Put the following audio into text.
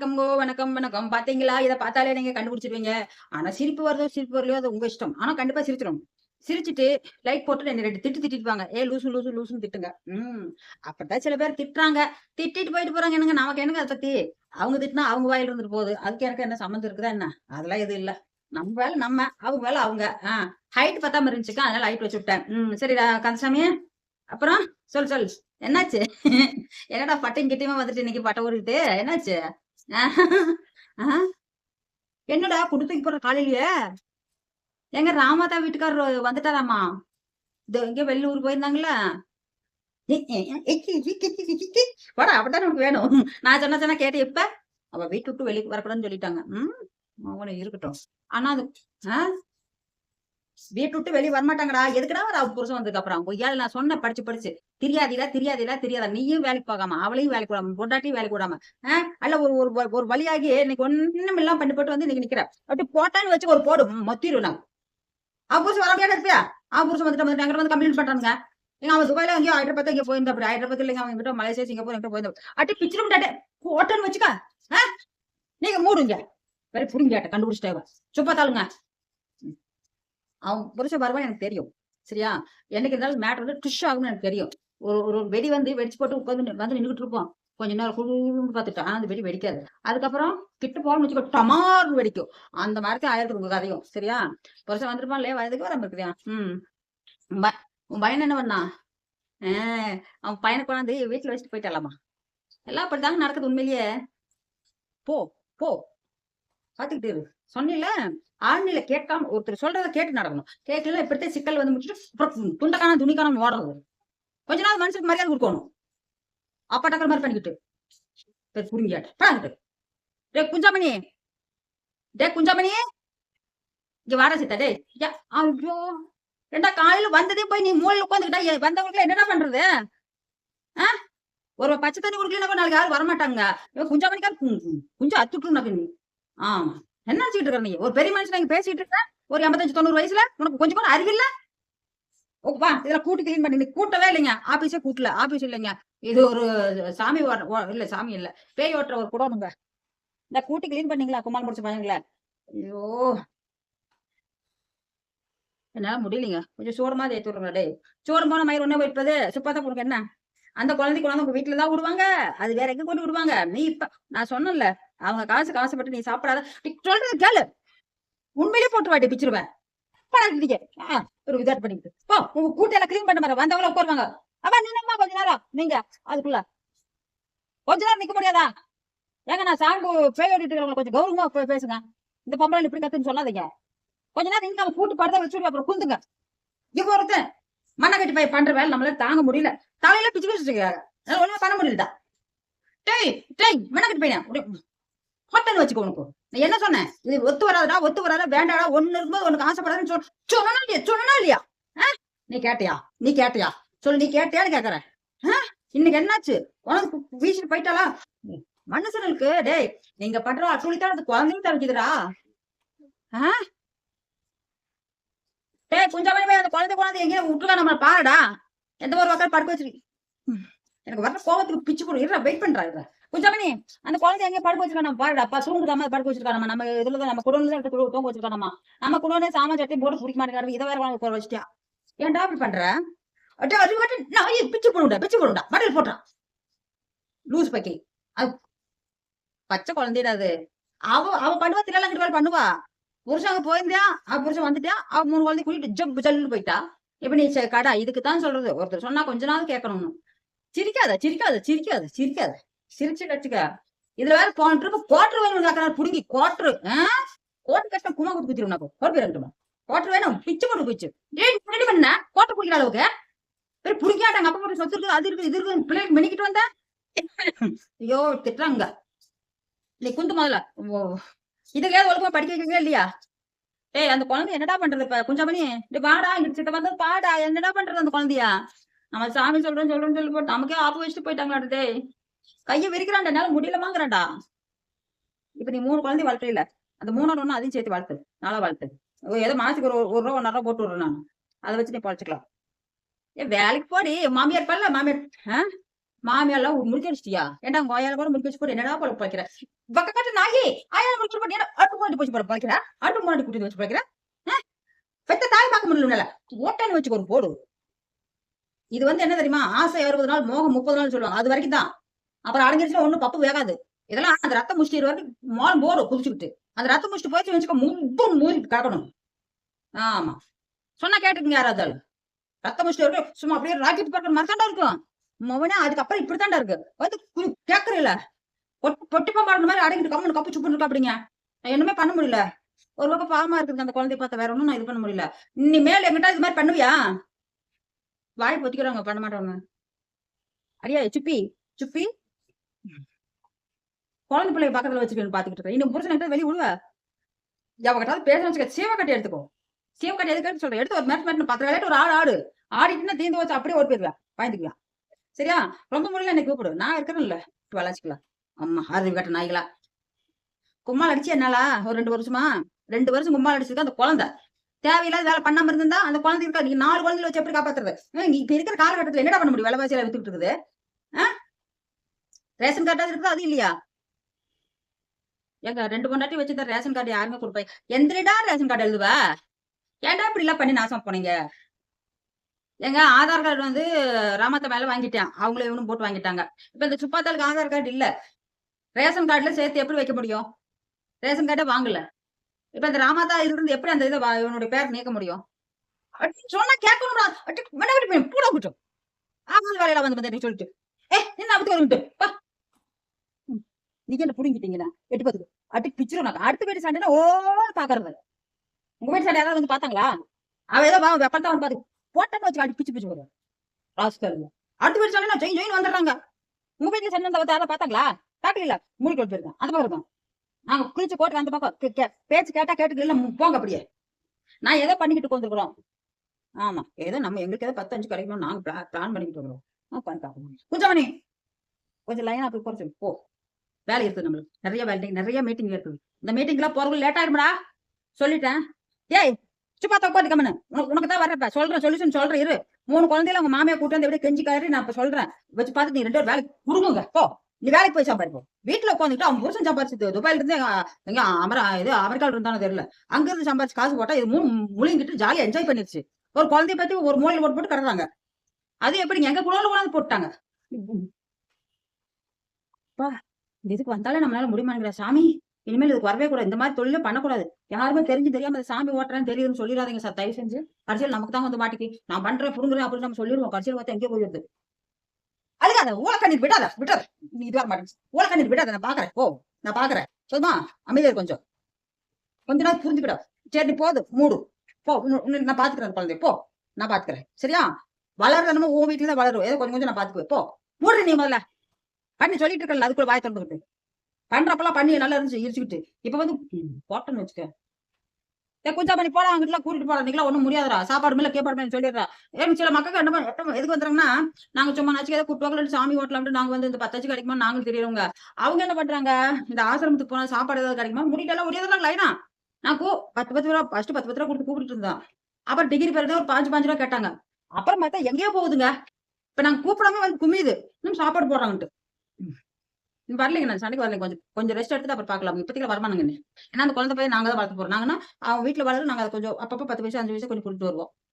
வணக்கம்கோ வணக்கம் வணக்கம். பாத்தீங்களா? இதை பார்த்தாலே நீங்க கண்டுபிடிச்சிருவீங்க. ஆனா சிரிப்பு வருதோ சிரிப்பு வரலையோ அது உங்க இஷ்டம். ஆனா கண்டிப்பா சிரிச்சிடும் சிரிச்சுட்டு லைட் போட்டு என்ன ரெண்டு திட்டு திட்டிட்டு ஏ லூசு லூசு லூசுன்னு திட்டுங்க. உம் அப்பதான் சில பேர் திட்டுறாங்க. திட்டிட்டு போயிட்டு போறாங்க என்னங்க? நமக்கு என்னங்க அதை பத்தி? அவங்க திட்டினா அவங்க வாயில இருந்துட்டு போகுது. அதுக்கு எனக்கு என்ன சம்மந்தம் இருக்குதா என்ன? அதெல்லாம் எதுவும் இல்ல. நம்ம வேலை நம்ம அவங்க வேலை அவங்க. ஆஹ் ஹைட் பத்தாம இருந்துச்சுக்கா அதனால ஹைட் வச்சு விட்டேன். உம் சரிடா கந்தசாமி. அப்புறம் சொல் சொல். என்னாச்சு? என்னடா பட்டையும் கிட்டையுமா வந்துட்டு இன்னைக்கு பட்டை ஊறிட்டு என்னாச்சு? என்னடா குடுத்துக்கு போற காலையிலயே? எங்க ராமாதா வீட்டுக்காரர் வந்துட்டாராமா? இதோ எங்க வெளியூர் போயிருந்தாங்களா வாடா அப்படிதான் உனக்கு வேணும். நான் சொன்ன சொன்னா கேட்டேன் இப்ப. அவ வீட்டு விட்டு வெளியே வரக்கூடாதுன்னு சொல்லிட்டாங்க. ம் அவனை இருக்கட்டும். ஆனா அது ஆஹ். வீட்டு விட்டு வெளியே வரமாட்டாங்கடா. எதுக்குடா ஒரு புருஷன் வந்ததுக்கு அப்புறம்? பொய்யால நான் சொன்ன படிச்சு படிச்சு. தெரியாதில தெரியாதில தெரியாதா. நீயும் வேலைக்கு போகாம அவளையும் வேலைக்கு விடாம பொண்டாட்டியும் வேலைக்கு விடாம ஆஹ் அல்ல ஒரு ஒரு ஒரு வழியாகி இன்னைக்கு ஒண்ணும் எல்லாம் பண்ணி போட்டு வந்து இன்னைக்கு நிக்கிற அப்படி போட்டான்னு வச்சு ஒரு போடு. மொத்திரும் நான். அவ புருஷன் வர இருப்பியா? அவ புருஷன் வந்துட்டு வந்துட்டு அங்க வந்து கம்ப்ளைண்ட் பண்றாங்க எங்க அவன் துபாயில எங்கேயோ ஹைதராபாத் இங்க போயிருந்தா அப்படி. ஹைதராபாத் இல்லைங்க அவன் கிட்ட மலேசியா சிங்கப்பூர் எங்கிட்ட போயிருந்தா அட்டி பிச்சிரும் டாட்டே. போட்டேன்னு வச்சுக்கா ஆஹ் நீங்க மூடுங்க. வேற புடுங்க கண்டுபிடிச்சிட்டேவா சுப்பா தாளுங்க அவன் புருஷன் வருவான் எனக்கு தெரியும். சரியா? என்னைக்கு இருந்தாலும் மேட்ரு வந்து ட்ரிஷ் ஆகும்னு எனக்கு தெரியும். ஒரு ஒரு வெடி வந்து வெடிச்சு போட்டு உட்காந்து வந்து நின்றுட்டு இருப்போம். கொஞ்ச நேரம் குழுன்னு பார்த்துட்டு ஆனால் அந்த வெடி வெடிக்காது. அதுக்கப்புறம் கிட்ட போகணும்னு வச்சுக்கோ டமார்னு வெடிக்கும். அந்த மாதிரி ஆயிரத்து உங்க கதையும். சரியா? புருஷன் வந்திருப்பான் இல்லையா? வயதுக்கு வராம இருக்குதியா ம். உன் ப- உன் பையன் என்ன பண்ணா ஆஹ் அவன் பையனை கொண்டாந்து வீட்டுல வச்சுட்டு போயிட்டாலாமா? எல்லாம் அப்படிதாங்க நடக்குது உண்மையிலேயே. போ போ. பாத்துக்கிட்டு இரு. சொன்னில ஆழ்நிலை கேட்காம ஒருத்தர் சொல்றத கேட்டு நடக்கணும். கேட்கல இப்படித்தே சிக்கல் வந்து முடிச்சுட்டு அப்புறம் துண்டக்கான துணிக்கான ஓடுறது. கொஞ்ச நாள் மனுஷனுக்கு மரியாதை கொடுக்கணும். அப்பா டக்கல் மாதிரி பண்ணிக்கிட்டு. பேர் புரிஞ்சாட்டு பழகிட்டு டே குஞ்சாமணி. டே குஞ்சாமணி. இங்க வாடா சித்தா டே ஐயோ. ரெண்டா காலையில வந்ததே போய் நீ மூலையில உட்காந்துக்கிட்டா வந்தவங்களுக்கு என்னடா பண்றது? ஆ? ஒரு பச்சை தண்ணி குடிக்கலனா நாளைக்கு யாரும் வரமாட்டாங்க. குஞ்சாமணிக்கா குஞ்சா அத்துட்டு நீ. ஆமா. என்ன நினைச்சுக்கிட்டு இருக்க நீ? ஒரு பெரிய மனுஷன் இங்க பேசிட்டு இருக்க? ஒரு எண்பத்தஞ்சு தொண்ணூறு வயசுல? உனக்கு கொஞ்சம் கூட அறிவில்ல ஓ, வா இதெல்லாம் கூட்டி கிளீன் பண்ணி. நீ கூட்டவே இல்லைங்க. ஆபீஸே கூட்டல. ஆபீஸ் இல்லைங்க. இது ஒரு சாமி இல்ல சாமி இல்ல. பேய் ஓட்டுற ஒரு குடோனுங்க இந்த கூட்டி கிளீன் பண்ணீங்களா? குமார் முடிச்சு பாருங்களா ஐயோ. என்னால முடியலைங்க. கொஞ்சம் சோடமா மாதிரி ஏற்றி விடுங்க டேய். சோறு போன மயிர் ஒண்ணே வைப்பது சுப்பாதான் கொடுங்க என்ன? அந்த குழந்தை குழந்தை உங்க வீட்டுல தான் விடுவாங்க. அது வேற எங்க கொண்டு விடுவாங்க? நீ இப்ப நான் சொன்னேன்ல அவங்க காசு காசுப்பட்டு நீ சாப்பிடாத. சொல்றது கேளு. உண்மையிலேயே போட்டு வாட்டி பிச்சிருவேன். பழகிட்டீங்க ஒரு விதாட் பண்ணிக்கிட்டு. போ உங்க கூட்டையெல்லாம் கிளீன் பண்ண மாதிரி. வந்தவங்கள உட்காருவாங்க. அப்ப நின்னம்மா கொஞ்ச நேரம். நீங்க அதுக்குள்ள. கொஞ்ச நேரம் நிக்க முடியாதா? ஏங்க நான் சாங்கு பேய் ஓடிட்டு இருக்கவங்க கொஞ்சம் கௌரவமா போய் பேசுங்க. இந்த பொம்பளை இப்படி கத்துன்னு சொல்லாதீங்க. கொஞ்ச நேரம் நீங்க கூட்டு படுத்த வச்சுருவேன் அப்புறம் குந்துங்க. இவ ஒருத்தன் மண்ணை கட்டி போய் பண்ற வேலை நம்மளால தாங்க முடியல. தலையில பிச்சு வச்சுருக்காங்க ஒண்ணுமே பண்ண முடியலடா. டேய் டேய் மண்ணை கட்டி பையன் ஹோட்டல் வச்சுக்கோ உனக்கு. நான் என்ன சொன்னேன்? இது ஒத்து வராதுடா ஒத்து வராத வேண்டாடா ஒண்ணு இருக்கும்போது உனக்கு ஆசைப்படாதுன்னு சொல் சொன்னா இல்லையா? சொன்னா இல்லையா? நீ கேட்டியா? நீ கேட்டியா? சொல்லு நீ கேட்டியான்னு கேக்குறேன். இன்னைக்கு என்னாச்சு? உனக்கு வீசிட்டு போயிட்டாளா? மனுஷனுக்கு டேய் நீங்க பண்ற அட்டுழித்தான் அது குழந்தையும் தவிக்குதுடா. டேய் கொஞ்சம் போய் அந்த குழந்தை குழந்தை எங்கேயும் விட்டுருக்கா நம்ம பாருடா. எந்த ஒரு பக்கம் படுக்க வச்சிருக்கீங்க எனக்கு வர கோவத்துக்கு பிச்சு போடும் இருடா வெயிட் பண்றா இருடா. குஞ்சமணி அந்த குழந்தை எங்க படுக்க வச்சிருக்கா நம்ம பாருடா அப்பா சூங்குதாம படுக்க வச்சிருக்காமா நம்ம இதுல நம்ம குடோன்ல தான் எடுத்து தூங்க வச்சிருக்கா நம்ம நம்ம குடோனே சாமான் சட்டி போட்டு பிடிக்க மாட்டேங்கிறாரு இதை வேற உனக்கு குறை வச்சிட்டியா? ஏன்டா அப்படி பண்ற? அட்டே அது மட்டும் நான் பிச்சு போடுண்டா பிச்சு போடுண்டா மடல் போட்டான் லூஸ் பக்கி அது பச்சை குழந்தைடா அது. அவ அவ பண்ணுவா திருவிழா அங்கிட்டு வேலை பண்ணுவா. புருஷன் அங்க போயிருந்தியா? அவ புருஷன் வந்துட்டியா? அவ மூணு குழந்தை கூட்டிட்டு ஜப் ஜல்லுன்னு போயிட்டா. இப்ப நீ சே- கடா இதுக்கு தான் சொல்றது. ஒருத்தர் சொன்னா கொஞ்ச நாள் கேட்கணும்னு. சிரிக்காத சிரிக்காத சிரிக்காத சிரிக்காத. சிரிச்சு கட்டுக்க இதுல வேற போன ட்ரிப் கோட்டர் வேணும் கேட்கறாரு புடுங்கி கோட்டர் கோட்டர் கஷ்டம் குமா கொடுத்து குத்திரும் நான் ஒரு பேர் கோட்டர் வேணும். பிச்சு போட்டு போச்சு ஏய் ரெடி பண்ண. கோட்டர் குடிக்கிற அளவுக்கு. சரி புடிக்காட்டாங்க. அப்பா மட்டும் சொத்து இருக்கு அது இருக்கு இது இருக்கு பிள்ளைக்கு மெனிக்கிட்டு வந்தேன் ஐயோ திட்டுறாங்க. நீ குந்து முதல்ல. ஓ. இதுக்கு ஒழுங்கா படிக்க வைக்கிறீங்க இல்லையா? ஏய் அந்த குழந்தை என்னடா பண்றது இப்ப? குஞ்சமணி இப்படி வாடா. இங்க சித்த வந்து பாடா என்னடா பண்றது அந்த குழந்தையா? நம்ம சாமி சொல்றோம் சொல்றோம்னு சொல்லி போட்டு நமக்கே ஆப்பு வச்சுட்டு போயிட்டாங்கடா கைய விரிக்கிறான்டா என்னால முடியலமாங்கிறான்டா இப்ப நீ மூணு குழந்தை வளர்த்துல அந்த மூணாவது ஒண்ணு அதையும் சேர்த்து வளர்த்து நாளா வளர்த்து. ஓ, ஏதோ மாசத்துக்கு ஒரு ஒரு ரூபா ஒன்றரை ரூபா போட்டு விடுறேன் நான். அதை வச்சு நீ பழச்சிக்கலாம். ஏ வேலைக்கு போடி மாமியார் பல்ல மாமியார் ஆஹ் மாமியாரெல்லாம் முடிச்சு வச்சிட்டியா ஏன்டா உங்க ஆயால கூட முடிச்சு வச்சு போட்டு என்னடா போல பழைக்கிற? பக்க காட்டு நாயி ஆயால முடிச்சு போட்டு என்ன அட்டு மாட்டி போச்சு போட பழைக்கிற? அட்டு மாட்டி குட்டி வச்சு பழைக்கிற? பெத்த தாய் பார்க்க முடியல ஓட்டான்னு வச்சுக்கோ ஒரு போடு. இது வந்து என்ன தெரியுமா? ஆசை அறுபது நாள் மோகம் முப்பது நாள் சொல்லுவாங்க. அது வரைக்கும் தான் அப்புறம் அடங்கிருச்சுன்னா ஒன்றும் பப்பு வேகாது. இதெல்லாம் அந்த ரத்தம் முடிச்சிட்டு வரைக்கும் மால் போடும் குதிச்சுக்கிட்டு. அந்த ரத்தம் முடிச்சுட்டு போயிடுச்சு வச்சுக்கோ முப்பும் மூடிட்டு கிடக்கணும். ஆமா. சொன்னா கேட்டுக்கங்க யாராவது ரத்தம் முடிச்சுட்டு வரைக்கும் சும்மா அப்படியே ராக்கெட் பார்க்குற மாதிரி இருக்கும். மவனே அதுக்கப்புறம் இப்படித்தாண்டா இருக்கு. வந்து கேக்குறீல? பொட்டி பாம்பாடுற மாதிரி அடங்கிட்டு கம்மனு கப்பு சுப்பு இருக்கா அப்படிங்க? நான் என்னமே பண்ண முடியல. ஒரு பக்கம் பாவமா இருக்குது அந்த குழந்தைய பார்த்தா வேற ஒன்றும் நான் இது பண்ண முடியல. நீ மேல எங்கிட்ட இது மாதிரி பண்ணுவியா? வாய் பொத்திக்கிறாங்க பண்ண மாட்டவங்க. அடியா சுப்பி சுப்பி. குழந்தை பிள்ளைய பக்கத்துல வச்சுக்கணும் பாத்துக்கிட்டு இருக்கேன் இன்னும் புருஷன் கிட்ட வெளியே விடுவ? கட்டாவது பேச வச்சுக்க. சீவ கட்டி எடுத்துக்கோ. சீவ கட்டி எதுக்கு சொல்றேன் எடுத்து ஒரு மேட் மேட்ச் பத்து விளையாட்டு ஒரு ஆடு ஆடு. ஆடிட்டுன்னா தீந்து வச்சு அப்படியே ஓடி போயிருவேன் பாய்ந்துக்கலாம் சரியா? ரொம்ப முடியல எனக்கு கூப்பிடு. நான் இருக்கிறேன்ல. வளர்ச்சிக்கலாம் அம்மா அறிவு கட்ட நாய்களா? கும்மால் அடிச்சு என்னாலா? ஒரு ரெண்டு வருஷமா? ரெண்டு வருஷம் கும்மால் அடிச்சிருக்க அந்த குழந்தை. தேவையில்லாத வேலை பண்ணாம இருந்தா அந்த குழந்தை இருக்கா நீ நாலு குழந்தைல வச்சு எப்படி காப்பாத்துறது? இப்ப இருக்கிற காலகட்டத்துல என்னடா பண்ண முடியும்? விலைவாசியில வித்துட்டு இருக்குது. ரேஷன் கார்டாவது இருக்குது? அது இல்லையா? எங்க ரெண்டு பொண்டாட்டி வச்சிருந்த ரேஷன் கார்டு யாருமே கொடுப்பேன் எந்திரிடா ரேஷன் கார்டு எழுதுவா. ஏன்டா இப்படி எல்லாம் பண்ணி நாசம் போனீங்க? எங்க ஆதார் கார்டு வந்து ராமத்த மேல வாங்கிட்டேன். அவங்கள இவனும் போட்டு வாங்கிட்டாங்க. இப்ப இந்த சுப்பாத்தாளுக்கு ஆதார் கார்டு இல்ல. ரேஷன் கார்டுல சேர்த்து எப்படி வைக்க முடியும்? ரேஷன் கார்டே வாங்கல. இப்ப இந்த ராமாதா இருந்து எப்படி அந்த இதை இவனுடைய பேர் நீக்க முடியும்? அப்படி சொன்னா கேட்கணும் கூட கூட்டம். ஆகாத வேலையில வந்து சொல்லிட்டு. ஏ என்ன அப்படி ஒரு பா. நீங்க என்ன புடிங்கிட்டீங்களா எட்டு பத்துக்கு அட்டி பிச்சிரும் நான் அடுத்த வீட்டு சண்டைனா ஓ பாக்குறது உங்க வீட்டு சண்டை யாராவது வந்து பாத்தாங்களா அவ ஏதோ வா வெப்பத்தான் வந்து பாத்து போட்டேன்னு வச்சு அடி பிச்சு பிச்சு வரும் ராஸ்கல் அடுத்த வீட்டு சண்டை ஜெயின் ஜெயின் வந்துடுறாங்க. உங்க வீட்டுல சண்டை வந்து யாராவது பாத்தாங்களா பாக்கல மூடி கொண்டு போயிருக்கேன். அந்த பக்கம் இருக்கும் நாங்க குளிச்சு போட்டு அந்த பக்கம். கே- பேச்சு கேட்டா கேட்டுக்கு இல்ல போங்க அப்படியே. நான் ஏதோ பண்ணிக்கிட்டு வந்துருக்குறோம் ஆமா ஏதோ நம்ம எங்களுக்கு ஏதோ பத்து அஞ்சு கிடைக்கணும் நாங்க பிளான் பண்ணிக்கிட்டு இருக்கிறோம். ஆ, பண்ணி பார்க்கணும் குஞ்சமணி கொஞ்சம் லைனா போய் குறைச்சு போ. வேலை இருக்குது நம்மளுக்கு. நிறைய வேலை நிறைய மீட்டிங் இருக்குது. இந்த மீட்டிங்லாம் போறவங்க லேட் ஆயிடும்டா சொல்லிட்டேன். ஏய் சும்மா தப்பாது கம்மனு. உனக்கு உனக்கு தான் வரப்ப சொல்றேன் சொல்யூஷன் சொல்றேன். இரு. மூணு குழந்தையில உங்க மாமியா கூட்டு வந்து எப்படி கெஞ்சி காரி நான் இப்ப சொல்றேன். வச்சு பார்த்து நீ ரெண்டு பேரும் வேலைக்கு குடுங்க போ. நீ வேலைக்கு போய் சம்பாதிப்போம் வீட்டுல உட்காந்துட்டு அவன் புருஷன் சம்பாரிச்சு துபாயில இருந்து எங்க- அமரா இது அமெரிக்காவில் இருந்தானு தெரியல. அங்க இருந்து சம்பாரிச்சு காசு போட்டா இது மூணு முழுங்கிட்டு ஜாலியா என்ஜாய் பண்ணிருச்சு. ஒரு குழந்தைய பத்தி ஒரு மூலையில போட்டு போட்டு கிடறாங்க அது எப்படி எங்க குழந்தை கொண்டாந்து போட்டாங்க இந்த இதுக்கு வந்தாலே நம்மளால முடியுமாங்கிற சாமி இனிமேல் இதுக்கு வரவே கூடாது. இந்த மாதிரி தொழிலும் பண்ணக்கூடாது. யாருமே தெரிஞ்சு தெரியாம இந்த சாமி ஓட்டுறேன்னு தெரியுதுன்னு சொல்லிடாதீங்க சார். தயவு செஞ்சு கடைசியில் நமக்கு தான் வந்து மாட்டிக்கு. நான் பண்றேன் புடுங்குறேன் அப்படின்னு நம்ம சொல்லிடுவோம். கடைசியில் பார்த்தா எங்கே போயிடுது. அதுக்காக ஊழக்கண்ணீர் விடாத விடாத நீ இதுவாக மாட்டேன் மாட்டேங்குது ஊழக்கண்ணீர் விடாத நான் பாக்குறேன். ஓ நான் பாக்குறேன். சொல்லுமா? அமைதியா கொஞ்சம். கொஞ்ச நாள் புரிஞ்சுக்கிட. சரி நீ போது மூடு. போ நான் பாத்துக்கிறேன் குழந்தை போ நான் பாத்துக்கிறேன். சரியா? வளர்றதுன்னு உன் வீட்டுல தான் வளரும். ஏதோ கொஞ்சம் கொஞ்சம் நான் பாத்துக்குவேன். போ. மூடு நீ முதல்ல. பண்ணி சொல்லிட்டு இருக்கல அதுக்குள்ள வாய் திறந்துக்கிட்டு பண்றப்பெல்லாம் பண்ணி நல்லா இருந்துச்சு இருச்சுக்கிட்டு இப்ப வந்து போட்டோன்னு வச்சுக்க. ஏ கொஞ்சம் பண்ணி போடா அங்கிட்டலாம் கூட்டிட்டு போறா நீங்களா ஒண்ணும் முடியாதுடா. சாப்பாடு மேல கேப்பாடு மேல சொல்லிடுறா. ஏன் சில மக்கள் என்ன பண்ண- எதுக்கு வந்துறாங்கன்னா நாங்க சும்மா நாச்சுக்கு ஏதாவது கூப்பிட்டு சாமி ஓட்டலாம்னு நாங்க வந்து இந்த பத்தாச்சு கிடைக்குமா நாங்களும் தெரியறவங்க. அவங்க என்ன பண்றாங்க? இந்த ஆசிரமத்துக்கு போனா சாப்பாடு ஏதாவது கிடைக்குமா? முடியல முடியாதுலாம் லைனா நான் கூ பத்து பத்து ரூபா ஃபர்ஸ்ட் பத்து பத்து ரூபா கொடுத்து கூப்பிட்டு இருந்தான். அப்புறம் டிகிரி பேர் ஒரு பாஞ்சு பாஞ்சு ரூபா கேட்டாங்க. அப்புறம் பார்த்தா எங்கேயோ போகுதுங்க. இப்ப நாங்க கூப்பிடாம வந்து குமியுது. இன்னும் சாப்பாடு போடுறாங்கன்ட்டு. வரலைங்க நான் சண்டைக்கு வரலைங்க. கொஞ்சம் கொஞ்சம் ரெஸ்ட் எடுத்து அப்புறம் பார்க்கலாம். இப்போதைக்கு வரமானுங்க ஏன்னா அந்த குழந்தை போய் நாங்கள் தான் வளர்த்து போறோம். நாங்கன்னா அவங்க வீட்டுல வளர்த்து நாங்கள் அதை கொஞ்சம் அப்பப்போ பத்து வயசு அஞ்சு வயசு கொஞ்சம் கொடுத்துட்டு வருவோம்.